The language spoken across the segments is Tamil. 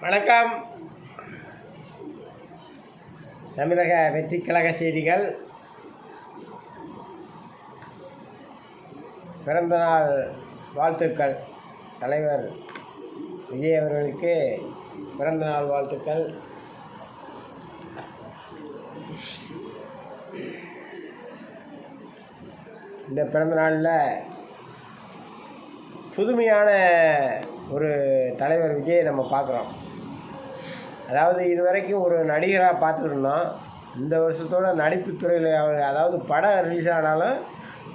வணக்கம். தமிழக வெற்றி கழக செய்திகள். பிறந்தநாள் வாழ்த்துக்கள். தலைவர் விஜய் அவர்களுக்கு பிறந்தநாள் வாழ்த்துக்கள். இந்த பிறந்தநாளில் புதுமையான ஒரு தலைவர் விஜய் நம்ம பார்க்குறோம். அதாவது இது வரைக்கும் ஒரு நடிகராக பார்த்துட்டு இருந்தோம் இந்த வருஷத்தோட நடிப்புத்துறையில் அவர் அதாவது படம் ரிலீஸ் ஆனாலும்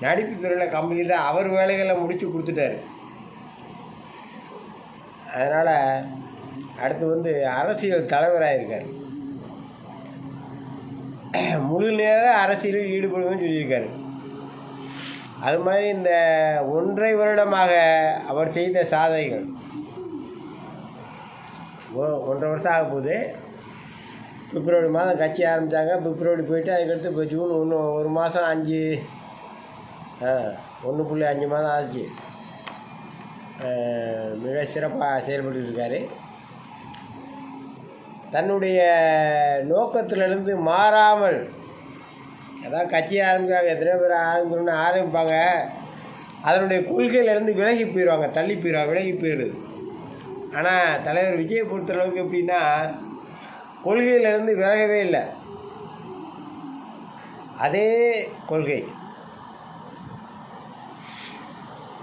நடிப்புத்துறையில் கம்ப்ளீட்டாக அவர் வேலைகளை முடித்து கொடுத்துட்டாரு. அதனால் அடுத்து வந்து அரசியல் தலைவராக இருக்கார். முழு நேர அரசியலில் ஈடுபடுவேன்னு சொல்லியிருக்காரு. அது மாதிரி இந்த ஒன்றை வருடமாக அவர் செய்த சாதனைகள். ஒன்றரை வருஷம் ஆக போகுது. பிப்ரவரி மாதம் கட்சி ஆரம்பித்தாங்க பிப்ரவரி போயிட்டு அதுக்கடுத்து இப்போ ஜூன் ஒன்று ஒரு மாதம் அஞ்சு ஆ ஒன்று புள்ளி அஞ்சு மாதம் ஆச்சு. மிக சிறப்பாக செயல்பட்டுருக்காரு தன்னுடைய நோக்கத்திலிருந்து மாறாமல் அதான் கட்சி ஆரம்பிக்கிறாங்க எத்தனை பேர் ஆரம்பிக்கணும்னு ஆரம்பிப்பாங்க. அதனுடைய கொள்கையிலேருந்து விலகி போயிடுவாங்க தள்ளி போயிடுவாங்க விலகி போயிடுது ஆனால் தலைவர் விஜயை பொறுத்தளவுக்கு எப்படின்னா கொள்கையிலேருந்து விலகவே இல்லை. அதே கொள்கை.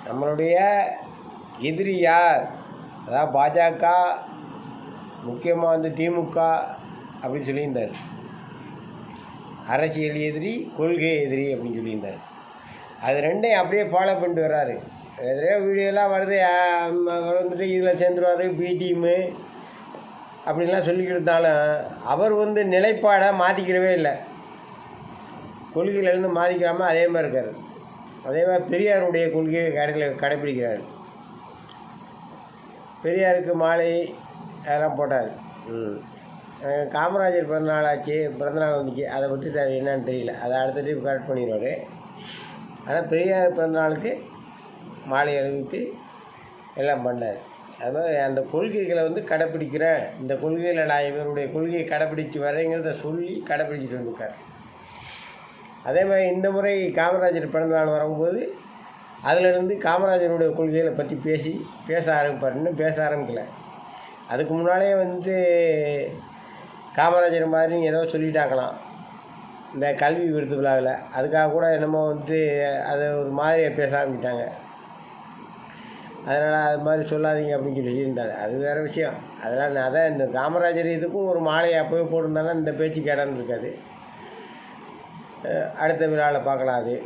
நம்மளுடைய எதிரி யார்? அதாவது பாஜக முக்கியமாக வந்து திமுக அப்படின்னு சொல்லியிருந்தார். அரசியல் எதிரி கொள்கை எதிரி அப்படின்னு சொல்லியிருந்தார். அது ரெண்டையும் அப்படியே ஃபாலோ பண்ணிட்டு வர்றாரு. எதிரே வீடியோலாம் வருது அவர் வந்துட்டு இதில் சேர்ந்துருவார் பி டீமு அப்படின்லாம் சொல்லிக்கிட்டாலும் அவர் வந்து நிலைப்பாடை மாற்றிக்கிறவே இல்லை. கொள்கையிலேருந்து மாற்றிக்கிறாமல் அதே மாதிரி இருக்கார். அதே மாதிரி பெரியாருடைய கொள்கையை கடையில் கடைப்பிடிக்கிறார். பெரியாருக்கு மாலை அதெல்லாம் போட்டார். ம். காமராஜர் பிறந்தநாள் ஆச்சு பிறந்தநாள் வந்துச்சு அதை விட்டுட்டார் என்னன்னு தெரியல. அதை அடுத்த டைம் கரெக்ட் பண்ணிடுவார். ஆனால் பெரியார் பிறந்தநாளுக்கு மாலை அணிவித்து எல்லாம் பண்ணார். அதனால் அந்த கொள்கைகளை வந்து கடைப்பிடிக்கிறேன். இந்த கொள்கையில் நான் இவருடைய கொள்கையை கடைப்பிடிச்சு வரேங்கிறத சொல்லி கடைப்பிடிச்சிட்டு வந்திருக்கார். அதே மாதிரி இந்த முறை காமராஜர் பிறந்த நாள் வரும்போது அதிலிருந்து காமராஜருடைய கொள்கைகளை பற்றி பேசி பேச ஆரம்பிப்பார். இன்னும் பேச ஆரம்பிக்கல. அதுக்கு முன்னாலே வந்து காமராஜர் மாதிரி ஏதோ சொல்லிட்டாங்களாம். இந்த கல்வி விருது விழாவில். அதுக்காக கூட என்னமோ வந்து அதை ஒரு மாதிரியாக பேச ஆரம்பிட்டாங்க அதனால் அது மாதிரி சொல்லாதீங்க அப்படின்னு சொல்லி சொல்லியிருந்தாரு. அது வேறு விஷயம். அதெல்லாம் நான் அதான் இந்த காமராஜர் இதுக்கும் ஒரு மாலையை அப்போவே போட்டிருந்தாங்கன்னா இந்த பேச்சு கேடான்னு இருக்காது. அடுத்த விழாவில் பார்க்கலாம் அது.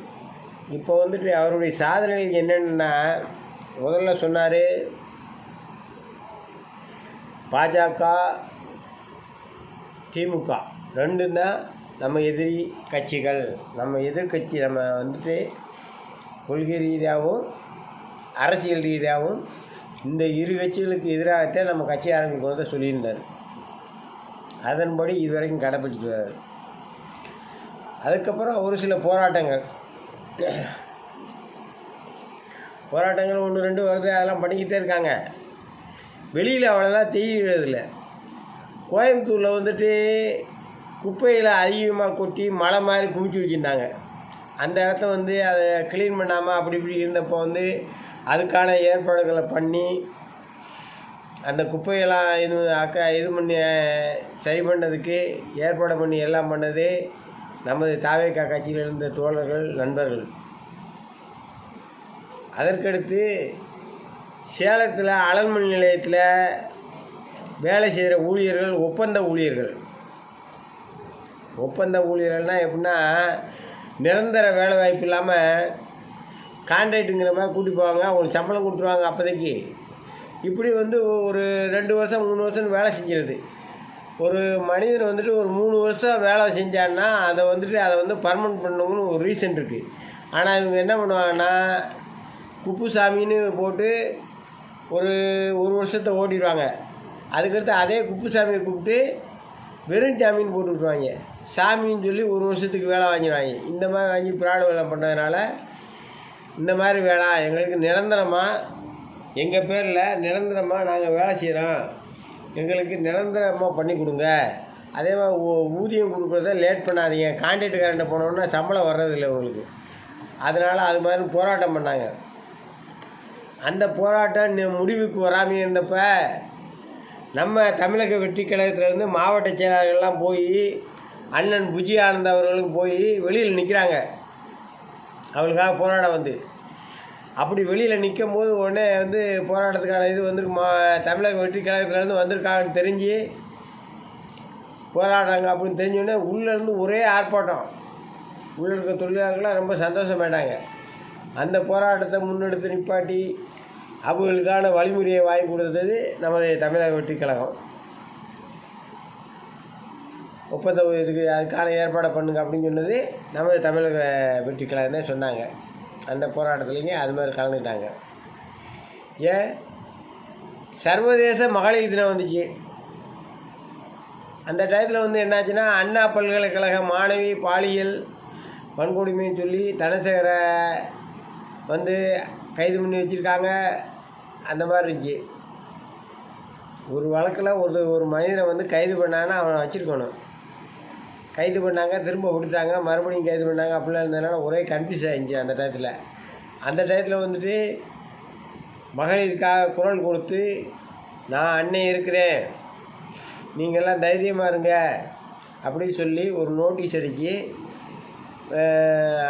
இப்போ வந்துட்டு அவருடைய சாதனைகள் என்னென்னா முதல்ல சொன்னார் பாஜக திமுக ரெண்டும் தான் நம்ம எதிரி கட்சிகள். நம்ம எதிர்க்கட்சி நம்ம வந்துட்டு கொள்கை ரீதியாகவும் அரசியல் ரீதியாகவும் இந்த இரு கட்சிகளுக்கு எதிராகத்தான் நம்ம கட்சி ஆரம்பிக்கிறத சொல்லியிருந்தார். அதன்படி இதுவரைக்கும் கடைப்பிடிச்சு வர்றாரு. அதுக்கப்புறம் ஒரு சில போராட்டங்கள். போராட்டங்கள் ஒன்று ரெண்டு வருது அதெல்லாம் பண்ணிக்கிட்டே இருக்காங்க. வெளியில் அவ்வளோதான் தெரியறதில்ல. கோயம்புத்தூரில் வந்துட்டு குப்பையில் அதிகமாக கொட்டி மலை மாதிரி குவிச்சு வச்சுருந்தாங்க. அந்த இடத்த வந்து அதை க்ளீன் பண்ணாமல் அப்படி இப்படி இருந்தப்போ வந்து அதுக்கான ஏற்பாடுகளை பண்ணி அந்த குப்பையெல்லாம் இது அக்கா இது பண்ணி சரி பண்ணதுக்கு ஏற்பாடு பண்ணி எல்லாம் பண்ணது நமது தாவேக்கா கட்சியில் இருந்த தோழர்கள் நண்பர்கள். அதற்கடுத்து சேலத்தில் அனல்மின் நிலையத்தில் வேலை செய்கிற ஊழியர்கள் ஒப்பந்த ஊழியர்கள். ஒப்பந்த ஊழியர்கள்னால் எப்படின்னா நிரந்தர வேலை வாய்ப்பு இல்லாமல் கான்ட்ராக்டுங்கிற மாதிரி கூட்டி போவாங்க அவங்களுக்கு சம்பளம் கொடுத்துருவாங்க அப்போதைக்கு. இப்படி வந்து ஒரு ரெண்டு வருஷம் மூணு வருஷம் வேலை செஞ்சிருது. ஒரு மனிதர் வந்துட்டு ஒரு மூணு வருஷம் வேலை செஞ்சான்னா அதை வந்துட்டு அதை வந்து பர்மனெண்ட் பண்ணணும்னு ஒரு ரீசன் இருக்குது ஆனால் இவங்க என்ன பண்ணுவாங்கன்னா குப்புசாமின்னு போட்டு ஒரு ஒரு வருஷத்தை ஓட்டிடுவாங்க. அதுக்கடுத்து அதே குப்புசாமியை கூப்பிட்டு வெறும் சாமின்னு போட்டு விட்ருவாங்க சாமின்னு சொல்லி ஒரு வருஷத்துக்கு வேலை வாங்கிடுவாங்க. இந்த மாதிரி வாங்கி பிராட வேலை பண்ணதுனால இந்த மாதிரி வேலை எங்களுக்கு நிரந்தரமாக எங்கள் பேரில் நிரந்தரமாக நாங்கள் வேலை செய்கிறோம் எங்களுக்கு நிரந்தரமாக பண்ணி கொடுங்க. அதே மாதிரி ஊ- ஊதியம் கொடுக்குறத லேட் பண்ணாதீங்க. கான்ட்ராக்டுக்காரன்ட்ட போனோன்னா சம்பளம் வர்றதில்லை உங்களுக்கு. அதனால் அது மாதிரி போராட்டம் பண்ணாங்க. அந்த போராட்டம் முடிவுக்கு வராமல் இருந்தப்ப நம்ம தமிழக வெற்றி கழகத்திலேருந்து மாவட்ட செயலாளர்கள்லாம் போய் அண்ணன் புஜி ஆனந்த் அவர்களும் போய் வெளியில் நிற்கிறாங்க அவளுக்காக போராட வந்து. அப்படி வெளியில் நிற்கும் போது உடனே வந்து போராட்டத்துக்கான இது வந்து மா தமிழக வெற்றி கழகத்துலேருந்து வந்திருக்காங்கன்னு தெரிஞ்சு போராடுறாங்க அப்படின்னு தெரிஞ்சோடனே உள்ளேருந்து ஒரே ஆர்ப்பாட்டம். உள்ளே இருக்க தொழிலாளர்கள்லாம் ரொம்ப சந்தோஷமாயிட்டாங்க அந்த போராட்டத்தை முன்னெடுத்து நிப்பாட்டி அவங்களுக்கான வழிமுறையை வாங்கி கொடுத்தது நமது தமிழக வெற்றி கழகம். ஒப்பந்தம் இதுக்கு அதுக்கான ஏற்பாடை பண்ணுங்க அப்படின்னு சொன்னது நமது தமிழக வெற்றி கழகம் தான் சொன்னாங்க. அந்த போராட்டத்துலேங்க அது மாதிரி கலந்துக்கிட்டாங்க. ஏன் சர்வதேச மகளிர் தினம் வந்துச்சு. அந்த டயத்தில் வந்து என்னாச்சுன்னா அண்ணா பல்கலைக்கழக மாணவி பாலியல் வன்கொடுமைன்னு சொல்லி தனசேகரை வந்து கைது பண்ணி வச்சுருக்காங்க. அந்த மாதிரி இருந்துச்சு. ஒரு வழக்கில் ஒரு ஒரு மனிதனை வந்து கைது பண்ணான்னா அவனை வச்சுருக்கணும். கைது பண்ணாங்க திரும்ப விட்டுட்டாங்க. மறுபடியும் கைது பண்ணாங்க. அப்படிலாம் இருந்ததுனால ஒரே கன்ஃபியூஸ் ஆகிடுச்சு அந்த டயத்தில். அந்த டயத்தில் வந்துட்டு மகளிருக்காக குரல் கொடுத்து நான் அண்ணன் இருக்கிறேன். நீங்கள்லாம் தைரியமாக இருங்க. அப்படின்னு சொல்லி ஒரு நோட்டீஸ் அடித்து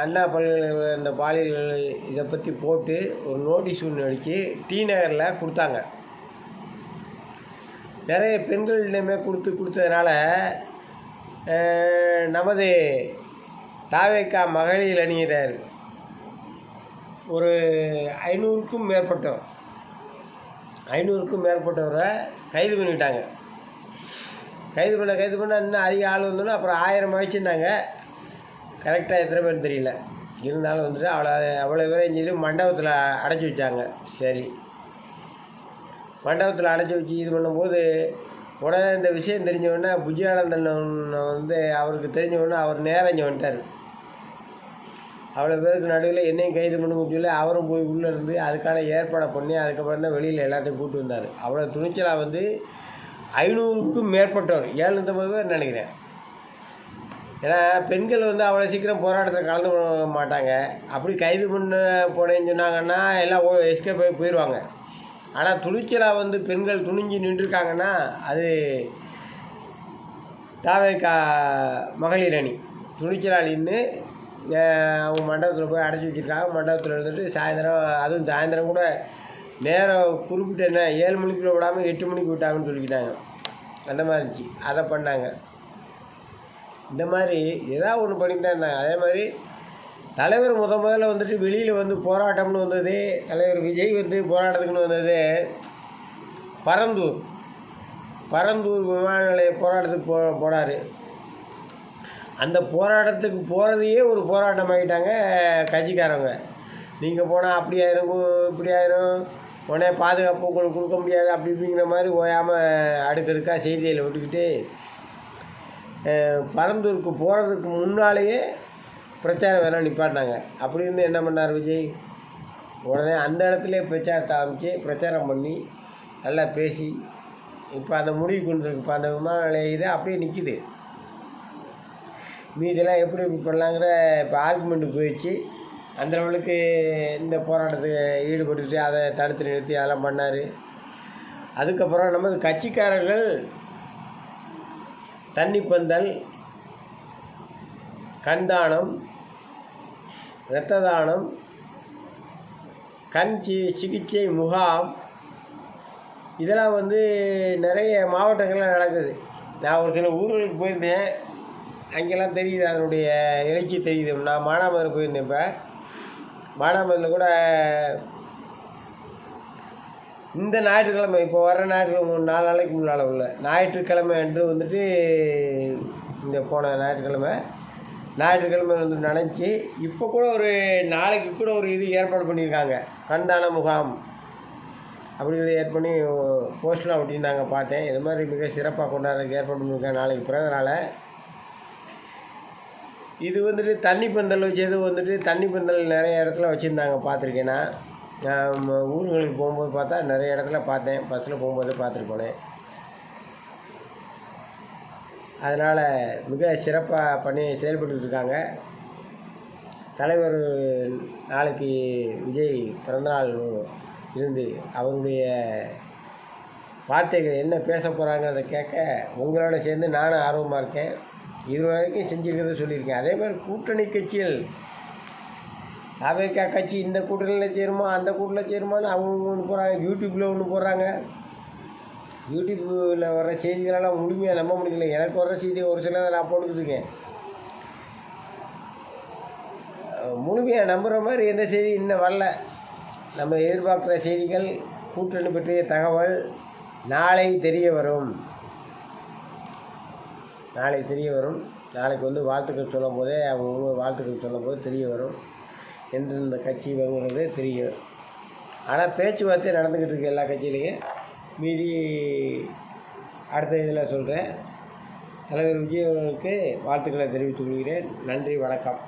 அண்ணா பல்கலை இந்த பாலியல் இதை பற்றி போட்டு ஒரு நோட்டீஸ் ஒன்று அடித்து டி நகரில் கொடுத்தாங்க. நிறைய பெண்கள் கொடுத்து கொடுத்ததுனால நமது தாவேக்கா மகளிர் அணியினர் ஒரு ஐநூறுக்கும் மேற்பட்டவர் ஐநூறுக்கும் மேற்பட்டவரை கைது பண்ணிட்டாங்க. கைது பண்ண கைது பண்ண இன்னும் அதிக ஆள் வந்தோன்னா அப்புறம் ஆயிரம் ஆயிடுச்சுன்னாங்க கரெக்டாக எத்தனை பேர் தெரியல. இருந்தாலும் வந்துட்டு அவ்வளோ அவ்வளோ பேரையும் சொல்லி மண்டபத்தில் அடைச்சி வச்சாங்க. சரி. மண்டபத்தில் அடைச்சி வச்சு இது பண்ணும்போது உடனே இந்த விஷயம் தெரிஞ்ச உடனே புஜியானந்தன் வந்து அவருக்கு தெரிஞ்ச உடனே அவர் நேரம் இங்கே வந்துட்டார். அவ்வளோ பேருக்கு நடுவில் என்னையும் கைது பண்ண சொல்லி அவரும் போய் உள்ளே இருந்து அதுக்கான ஏற்பாடை பண்ணி அதுக்கப்புறம் தான் வெளியில் எல்லாத்தையும் கூப்பிட்டு வந்தார். அவ்வளோ துணிச்சலாக வந்து ஐநூறுக்கும் மேற்பட்டவர் ஏழ்நூற்றம்பது பேர் நினைக்கிறேன். ஏன்னா பெண்கள் வந்து அவ்வளோ சீக்கிரம் போராட்டத்தில் கலந்து கொள்ள மாட்டாங்க. அப்படி கைது பண்ண போனேன்னு சொன்னாங்கன்னா எல்லாம் ஓ எஸ்கேப் போய் போயிடுவாங்க ஆனால் துணிச்சலாக வந்து பெண்கள் துணிஞ்சு நின்றுருக்காங்கன்னா அது தாவேக்கா மகளிர் அணி துணிச்சலாக நின்று அவங்க மண்டபத்தில் போய் அடைச்சி வச்சுருக்காங்க. மண்டபத்தில் இருந்துட்டு சாயந்தரம் அதுவும் சாயந்தரம் கூட நேரம் குறிப்பிட்ட என்ன ஏழு மணிக்குள்ள விடாமல் எட்டு மணிக்கு விட்டாங்கன்னு சொல்லிக்கிட்டாங்க. அந்த மாதிரி இருந்துச்சு. அதை பண்ணாங்க. இந்த மாதிரி ஏதாவது ஒன்று பண்ணிட்டு தான் இருந்தாங்க அதே மாதிரி தலைவர் முத முதல்ல வந்துட்டு வெளியில் வந்து போராட்டம்னு வந்தது தலைவர் விஜய் வந்து போராட்டத்துக்குன்னு வந்தது பரந்தூர். பரந்தூர் விமான நிலைய போராட்டத்துக்கு போ போனார். அந்த போராட்டத்துக்கு போகிறதையே ஒரு போராட்டம் ஆகிட்டாங்க கட்சிக்காரங்க. நீங்கள் போனால் அப்படி ஆயிரும் இப்படி ஆயிரும் உடனே பாதுகாப்பு உங்களுக்கு கொடுக்க முடியாது அப்படி இப்படிங்கிற மாதிரி ஓயாமல் அடுக்கடுக்காக செய்தியில் விட்டுக்கிட்டு பரந்தூருக்கு போகிறதுக்கு முன்னாலேயே பிரச்சாரம் வேணால் நிப்பாட்டினாங்க. அப்படி இருந்து என்ன பண்ணார் விஜய்? உடனே அந்த இடத்துலயே பிரச்சாரத்தை ஆரம்பித்து பிரச்சாரம் பண்ணி நல்லா பேசி இப்போ அந்த முடிவு கொண்டு இருக்கு இப்போ அந்த விமான நிலைய இது அப்படியே நிற்கிது மீதெல்லாம் எப்படி பண்ணலாங்கிற இப்போ ஆர்குமெண்ட் போயிடுச்சு. அந்த லெவலுக்கு இந்த போராட்டத்துக்கு ஈடுபட்டுட்டு அதை தடுத்து நிறுத்தி அதெல்லாம் பண்ணார். அதுக்கப்புறம் நமது கட்சிக்காரர்கள் தண்ணி பந்தல் கண்தானம் இரத்த தானம் கண் சி சிகிச்சை முகாம் இதெல்லாம் வந்து நிறைய மாவட்டங்களில் நடக்குது. நான் ஒரு சில ஊர்களுக்கு போயிருந்தேன். அங்கெல்லாம் தெரியுது அதனுடைய எழுச்சி தெரியுது. நான் மானாமதுரை போயிருந்தேன் இப்போ. மானாமதுரில் கூட இந்த ஞாயிற்றுக்கிழமை இப்போ வர ஞாயிற்றுக்கிழமை மூணு நாலு நாளைக்கு முன்னால் உள்ள ஞாயிற்றுக்கிழமை என்று வந்துட்டு இந்த போன ஞாயிற்றுக்கிழமை ஞாயிற்றுக்கிழமை வந்து நினச்சி இப்போ கூட ஒரு நாளைக்கு கூட ஒரு இது ஏற்பாடு பண்ணியிருக்காங்க. கண்தான முகாம். அப்படிங்கிறத ஏற்பாடு பண்ணி போஸ்டெலாம் ஒட்டியிருந்தாங்க பார்த்தேன். இது மாதிரி மிக சிறப்பாக கொண்டாடுறதுக்கு ஏற்பாடு பண்ணியிருக்காங்க நாளைக்கு பிறந்தனால இது வந்துட்டு தண்ணி பந்தல் வச்சது வந்துட்டு தண்ணி பந்தல் நிறைய இடத்துல வச்சுருந்தாங்க பார்த்துருக்கேன்னா நான். ஊருங்களுக்கு போகும்போது பார்த்தா நிறைய இடத்துல பார்த்தேன். பஸ்ஸில் போகும்போது பார்த்துட்டு போனேன் அதனால் மிக சிறப்பாக பண்ணி செயல்பட்டுருக்காங்க இருக்காங்க தலைவர் நாளைக்கு விஜய் பிறந்தநாள் இருந்து அவருடைய வார்த்தைகள் என்ன பேச போகிறாங்கிறத கேட்க உங்களோட சேர்ந்து நானும் ஆர்வமாக இருக்கேன். இது வரைக்கும் செஞ்சுருக்கிறத சொல்லியிருக்கேன். அதே மாதிரி கூட்டணி கட்சிகள் அவைக்கா கட்சி இந்த கூட்டணியில் சேருமா அந்த கூட்டணியில் சேருமான்னு அவங்க ஒன்று போகிறாங்க யூடியூப்பில் ஒன்று போடுறாங்க. யூடியூப்பில் வர செய்திகளெல்லாம் முழுமையாக நம்ப முடியல. எனக்கு வர செய்தி ஒரு சிலதை நான் போட்டுக்கிட்டுருக்கேன் முழுமையாக நம்புகிற மாதிரி எந்த செய்தி இன்னும் வரல. நம்ம எதிர்பார்க்குற செய்திகள் கூட்டணி பற்றிய தகவல் நாளை தெரிய வரும். நாளை தெரிய வரும். நாளைக்கு வந்து வாழ்த்துக்கள் சொல்லும் போதே அவங்க வாழ்த்துக்கள் சொல்லும் போது தெரிய வரும். எந்தெந்த கட்சி வருங்கிறது தெரியும் ஆனால் பேச்சுவார்த்தை நடந்துக்கிட்டு இருக்கு எல்லா கட்சியிலையும். மீதி அடுத்த இதில் சொல்கிறேன். தலைவர் விஜய் அவர்களுக்கு வாழ்த்துக்களை தெரிவித்துக் கொள்கிறேன். நன்றி வணக்கம்.